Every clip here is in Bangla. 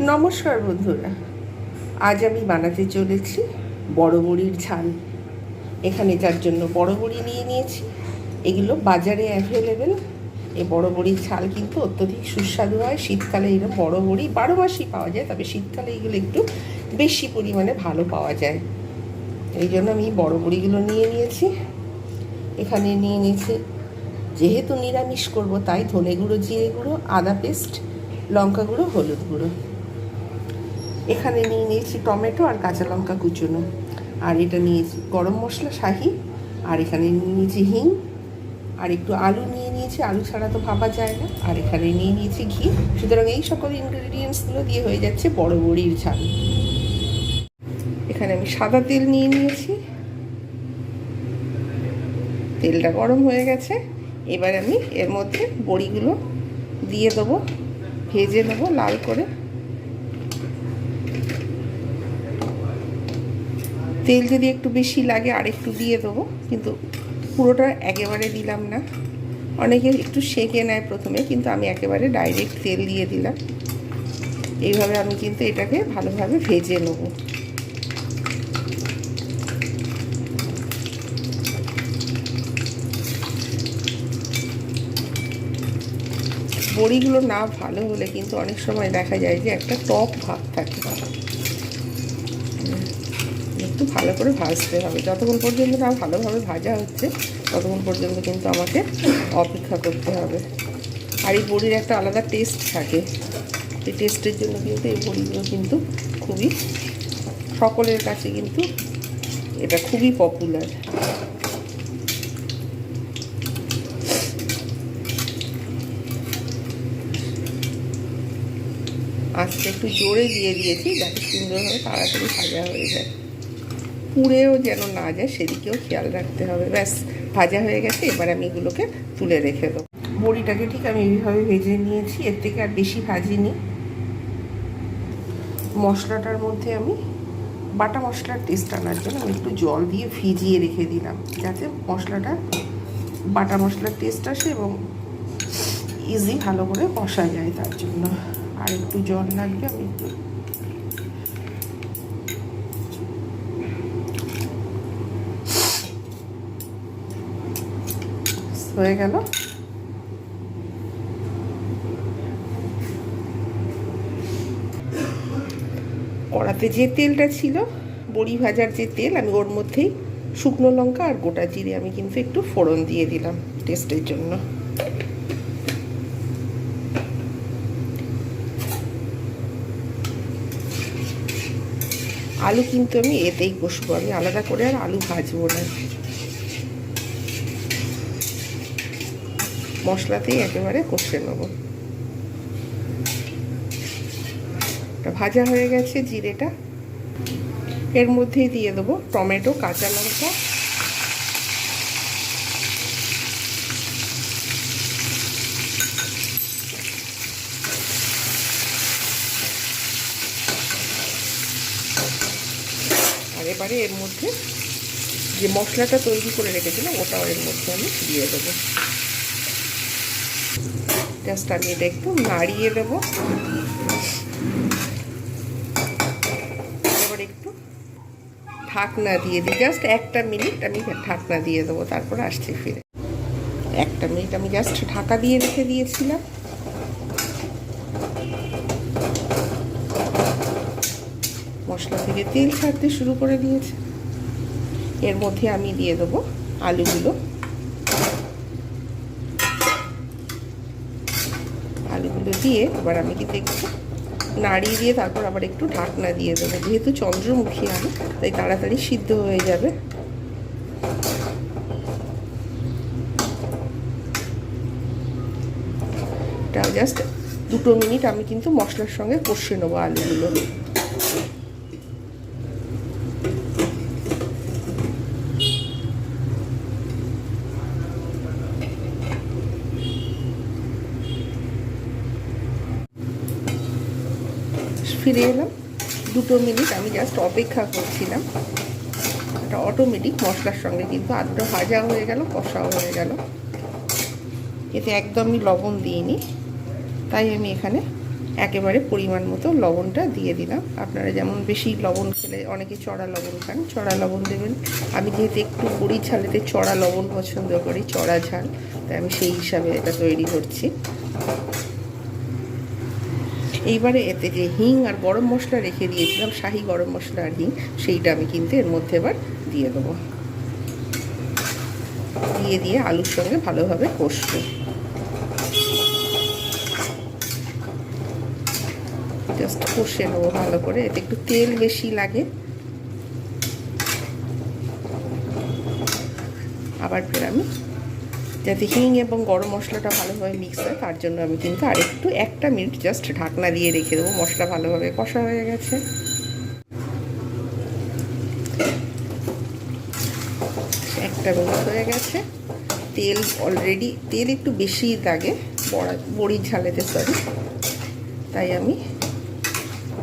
নমস্কার বন্ধুরা। আজ আমি বানাতে চলেছি বড় বড়ির ঝাল। এখানে যার জন্য বড় বড়ি নিয়ে নিয়েছি। এগুলো বাজারে অ্যাভেলেবেল এই বড় বড়ির ঝাল কিন্তু অত্যধিক সুস্বাদু হয়। শীতকালে এরকম বড় বড়ি বারো মাসই পাওয়া যায়, তবে শীতকালে এগুলো একটু বেশি পরিমাণে ভালো পাওয়া যায়। এই জন্য আমি বড় বড়িগুলো নিয়ে নিয়েছি। এখানে নিয়ে নিয়েছি যেহেতু নিরামিষ করব, তাই ধনে গুঁড়ো জিরে গুঁড়ো, আদা পেস্ট, লঙ্কা গুঁড়ো, হলুদ গুঁড়ো। এখানে নিয়ে নিয়েছি টমেটো আর কাঁচা লঙ্কা কুচুনো। আর এটা নিয়েছি গরম মশলা, শাহি। আর এখানে নিয়ে নিয়েছি হিং। আর একটু আলু নিয়ে নিয়েছি, আলু ছাড়া তো ভাবা যায় না। আর এখানে নিয়ে নিয়েছি ঘি। সুতরাং এই সকল ইনগ্রেডিয়েন্টসগুলো দিয়ে হয়ে যাচ্ছে বড় বড়ির ঝাল। এখানে আমি সাদা তেল নিয়ে নিয়েছি। তেলটা গরম হয়ে গেছে। এবার আমি এর মধ্যে বড়িগুলো দিয়ে দেবো, ভেজে নেব লাল করে। তেল যদি একটু বেশি লাগে আর একটু দিয়ে দেবো, কিন্তু পুরোটা একেবারে দিলাম না। অনেকে একটু সেঁকে নেয় প্রথমে, কিন্তু আমি একেবারে ডাইরেক্ট তেল দিয়ে দিলাম। এইভাবে আমি কিন্তু এটাকে ভালোভাবে ভেজে নেব। বড়িগুলো না ভালো হলে কিন্তু অনেক সময় দেখা যায় যে একটা টক ভাব থাকে। ভালো করে ভাজতে হবে। যতক্ষণ পর্যন্ত না ভালোভাবে ভাজা হচ্ছে, ততক্ষণ পর্যন্ত কিন্তু আমাকে অপেক্ষা করতে হবে। আর এই বড়ির একটা আলাদা টেস্ট থাকে। এই টেস্টের জন্য কিন্তু এই বড়িগুলো কিন্তু খুবই, সকলের কাছে কিন্তু এটা খুবই পপুলার আজকে একটু জোরে দিয়ে দিয়েছি, যাতে সুন্দরভাবে তাড়াতাড়ি ভাজা হয়ে যায়। পুড়েও যেন না যায়, সেদিকেও খেয়াল রাখতে হবে। ব্যাস, ভাজা হয়ে গেছে, এবার আমি এগুলোকে তুলে রেখে দেবো। বড়িটাকে ঠিক আমি এইভাবে ভেজে নিয়েছি, এর থেকে আর বেশি ভাজিনি। মশলাটার মধ্যে আমি বাটা মশলার টেস্ট আনার জন্য আমি একটু জল দিয়ে ভিজিয়ে রেখে দিলাম, যাতে মশলাটা, বাটা মশলার টেস্ট আসে এবং ইজি ভালো করে কষা যায় তার জন্য। আর একটু জল লাগবে আমি একটু হয়ে গেল। কড়াতে যে তেলটা ছিল বড়ি ভাজার যে তেল আমি ওর মধ্যেই শুকনো লঙ্কা আর গোটা জিরে আমি কিন্তু একটু ফোড়ন দিয়ে দিলাম টেস্টের জন্য। আলু কিন্তু আমি এতেই কষবো আমি আলাদা করে আর আলু ভাজবো না। মশলাতেই একেবারে কষে নেব। ভাজা হয়ে গেছে জিরেটা। এর মধ্যেই দিয়ে দেবো টমেটো, কাঁচা লঙ্কা। আর এবারে এর মধ্যে যে মশলাটা তৈরি করে রেখেছিলাম, ওটাও এর মধ্যে আমি দিয়ে দেবো। জাস্ট আমি এটা একটু নাড়িয়ে দেবো। এবার একটু ঢাকনা দিয়ে দিই। জাস্ট একটা মিনিট আমি ঢাকনা দিয়ে দেবো, তারপর আসছি ফিরে। একটা মিনিট আমি জাস্ট ঢাকা দিয়ে রেখে দিয়েছিলাম। মশলা থেকে তেল ছাড়তে শুরু করে দিয়েছে। এর মধ্যে আমি দিয়ে দেবো আলুগুলো আলুগুলো দিয়ে এবার আমি কি দেখছি নাড়িয়ে দিয়ে তারপর আবার একটু ঢাকনা দিয়ে দেবো। যেহেতু চন্দ্রমুখী আলু, তাই তাড়াতাড়ি সিদ্ধ হয়ে যাবে। জাস্ট দুটো মিনিট আমি কিন্তু মশলার সঙ্গে কষে নেব আলুগুলো। ফিরে এলাম। দুটো মিনিট আমি জাস্ট অপেক্ষা করছিলাম। এটা অটোমেটিক মশলার সঙ্গে কিন্তু আলুটা ভাজা হয়ে গেল, কষাও হয়ে গেল। এতে একদমই লবণ দিইনি। তাই আমি এখানে একেবারে পরিমাণ মতো লবণটা দিয়ে দিলাম। আপনারা যেমন বেশি লবণ খেলে অনেকে চড়া লবণ খান, চড়া লবণ দেবেন। আমি যেহেতু একটু বড়ি ঝালেতে চড়া লবণ পছন্দ করি, চড়া ঝাল, তাই আমি সেই হিসাবে এটা তৈরি করছি। এইবারে এতে যে হিং আর গরম মশলা রেখে দিয়েছিলাম, শাহি গরম মশলা আর হিং, সেইটা আমি কিন্তু এর মধ্যে এবার দিয়ে দেবো। দিয়ে দিয়ে আলুর সঙ্গে ভালোভাবে কষবো। জাস্ট কষে নেব ভালো করে, এতে একটু তেল বেশি লাগে। আবার ফের আমি যাতে হিং এবং গরম মশলাটা ভালোভাবে মিক্স হয়, তার জন্য আমি কিন্তু আরেকটু একটা মিনিট জাস্ট ঢাকনা দিয়ে রেখে দেবো। মশলা ভালোভাবে কষা হয়ে গেছে। একটা মিনিট হয়ে গেছে। তেল অলরেডি তেল একটু বেশি লাগে, বড়া, বড়ির ঝালেতে সরি তাই আমি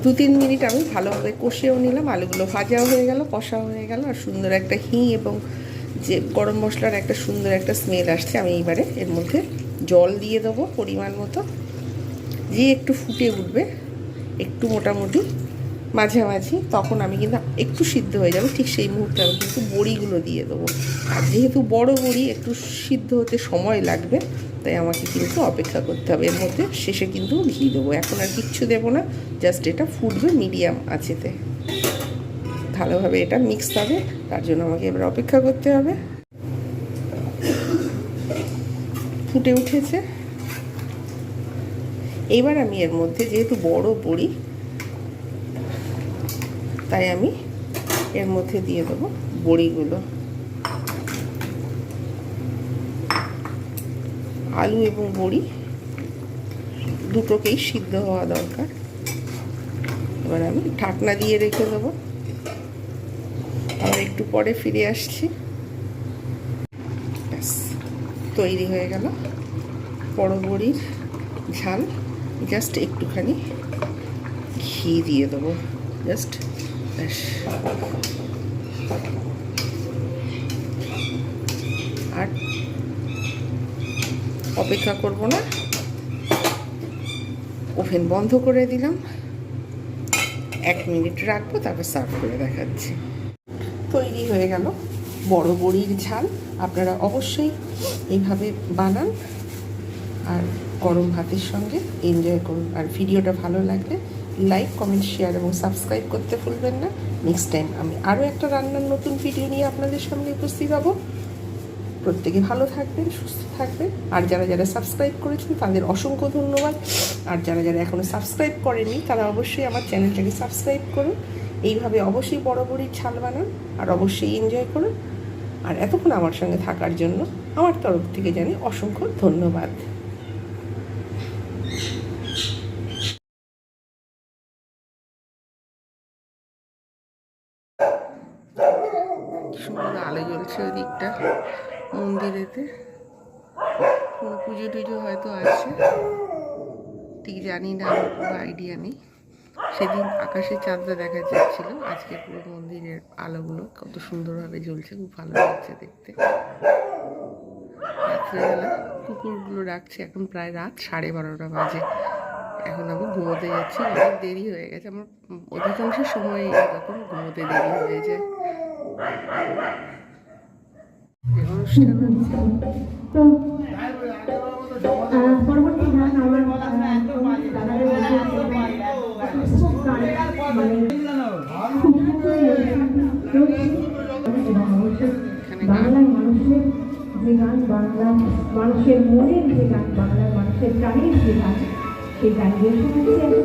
দু তিন মিনিট আমি ভালোভাবে কষেও নিলাম। আলুগুলো ভাজাও হয়ে গেল, কষাও হয়ে গেল। আর সুন্দর একটা হিং এবং যে গরম মশলার একটা সুন্দর একটা স্মেল আসছে আমি এইবারে। এর মধ্যে জল দিয়ে দেবো পরিমাণ মতো। যে একটু ফুটে উঠবে, একটু মোটামুটি, মাঝামাঝি, তখন আমি কিন্তু একটু সিদ্ধ হয়ে যাবে। ঠিক সেই মুহূর্তে আমি কিন্তু বড়িগুলো দিয়ে দেবো। আর যেহেতু বড় বড়ি, একটু সিদ্ধ হতে সময় লাগবে, তাই আমাকে কিন্তু অপেক্ষা করতে হবে। এর মধ্যে শেষে কিন্তু ঘি দেবো। এখন আর কিচ্ছু দেবো না, জাস্ট এটা ফুটবে মিডিয়াম আছেতে ভালোভাবে এটা মিক্স হবে, তার জন্য আমাকে এবার অপেক্ষা করতে হবে। ফুটে উঠেছে। এইবার আমি এর মধ্যে যেহেতু বড় বড়ি, তাই আমি এর মধ্যে দিয়ে দেবো বড়িগুলো। আলু এবং বড়ি দুটোকেই সিদ্ধ হওয়া দরকার। এবার আমি ঢাকনা দিয়ে রেখে দেবো। একটু পরে ফিরে আসছি। ব্যাস, তৈরি হয়ে গেল। বড় বড়ির ঝাল। জাস্ট একটুখানি ঘি দিয়ে দেবো। জাস্ট, ব্যাস। আর অপেক্ষা করব না। ওভেন বন্ধ করে দিলাম। এক মিনিট রাখব, তারপর সার্ভ করে দেখাচ্ছি। তৈরি হয়ে গেল। বড় বড়ির ঝাল। আপনারা অবশ্যই এইভাবে বানান আর গরম ভাতের সঙ্গে এনজয় করুন। আর ভিডিওটা ভালো লাগলে লাইক, কমেন্ট, শেয়ার এবং সাবস্ক্রাইব করতে ভুলবেন না। নেক্সট টাইম আমি আরও একটা রান্নার নতুন ভিডিও নিয়ে আপনাদের সামনে উপস্থিত হব। প্রত্যেকে ভালো থাকবেন, সুস্থ থাকবেন। আর যারা যারা সাবস্ক্রাইব করেছেন, তাদের অসংখ্য ধন্যবাদ। আর যারা যারা এখনও সাবস্ক্রাইব করেননি, তারা অবশ্যই আমার চ্যানেলটাকে সাবস্ক্রাইব করুন। এইভাবে অবশ্যই বড় ছাল বানান আর অবশ্যই এনজয় করুন। আর এতক্ষণ আমার সঙ্গে থাকার জন্য আমার তরফ থেকে জানি অসংখ্য ধন্যবাদ। সুন্দর আলো জ্বলছে ওই দিকটা মন্দিরেতে। কোনো পুজো টুজো হয়তো আছে। ঠিক জানি না আইডিয়া নেই। সেদিন আকাশে চাঁদটা দেখা যাচ্ছিল। আজকে পুরো মন্দিরের আলোগুলো কত সুন্দরভাবে জ্বলছে, খুব ভালো লাগছে দেখতে। রাত্রেবেলা কুকুরগুলো ডাকছে, এখন প্রায় রাত সাড়ে বারোটা বাজে। এখন আমি ঘুমোতে যাচ্ছি, অনেক দেরি হয়ে গেছে। আমার অধিকাংশ সময় এরকম ঘুমোতে দেরি হয়ে যায়। অনুষ্ঠান আমার মানুষের যে গান বাংলা, মানুষের মনের যে গান, বাংলার মানুষের প্রাণের যে গান, সেই গান দিয়ে শোনাচ্ছি